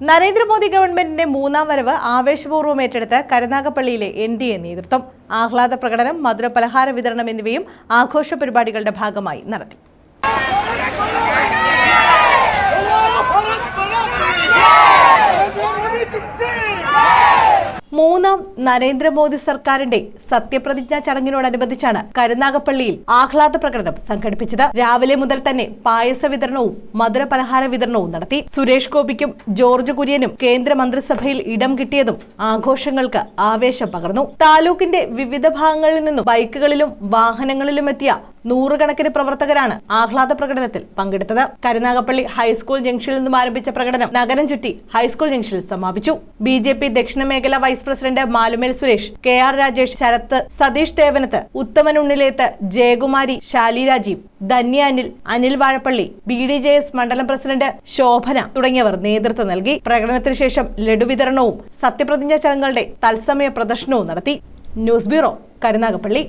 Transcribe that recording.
നരേന്ദ്രമോദി ഗവൺമെന്റിന്റെ മൂന്നാം വരവ് ആവേശപൂർവം ഏറ്റെടുത്ത് കരുനാഗപ്പള്ളിയിലെ എൻ ഡി എ നേതൃത്വം. ആഹ്ലാദ പ്രകടനം മധുര പലഹാര വിതരണം എന്നിവയും ആഘോഷ പരിപാടികളുടെ ഭാഗമായി നടത്തി. മൂന്നാം നരേന്ദ്രമോദി സർക്കാരിന്റെ സത്യപ്രതിജ്ഞാ ചടങ്ങിനോടനുബന്ധിച്ചാണ് കരുനാഗപ്പള്ളിയിൽ ആഹ്ലാദ പ്രകടനം സംഘടിപ്പിച്ചത്. രാവിലെ മുതൽ തന്നെ പായസ വിതരണവും മധുര പലഹാര വിതരണവും നടത്തി. സുരേഷ് ഗോപിക്കും ജോർജ് കുര്യനും കേന്ദ്രമന്ത്രിസഭയിൽ ഇടം കിട്ടിയതും ആഘോഷങ്ങൾക്ക് ആവേശം പകർന്നു. താലൂക്കിന്റെ വിവിധ ഭാഗങ്ങളിൽ നിന്നും ബൈക്കുകളിലും വാഹനങ്ങളിലും എത്തിയ നൂറുകണക്കിന് പ്രവർത്തകരാണ് ആഹ്ലാദ പ്രകടനത്തിൽ പങ്കെടുത്തത്. കരുനാഗപ്പള്ളി ഹൈസ്കൂൾ ജംഗ്ഷനിൽ നിന്നും ആരംഭിച്ച പ്രകടനം നഗരം ചുറ്റി ഹൈസ്കൂൾ ജംഗ്ഷനിൽ സമാപിച്ചു. ബി ജെ പി ദക്ഷിണ മേഖല vice president Malumel Suresh K R Rajesh Sarath Satheesh Devanath Uthaman Unnileth Jayakumari Shali Rajeev Dhanya Anil Anil Vazhappally B D J S മണ്ഡലം പ്രസിഡന്റ് ശോഭന തുടങ്ങിയവർ നേതൃത്വം നൽകി. പ്രകടനത്തിന് ശേഷം ലഡു വിതരണവും സത്യപ്രതിജ്ഞാ ചടങ്ങുകളുടെ തത്സമയ പ്രദർശനവും നടത്തി. News bureau Karunagappally.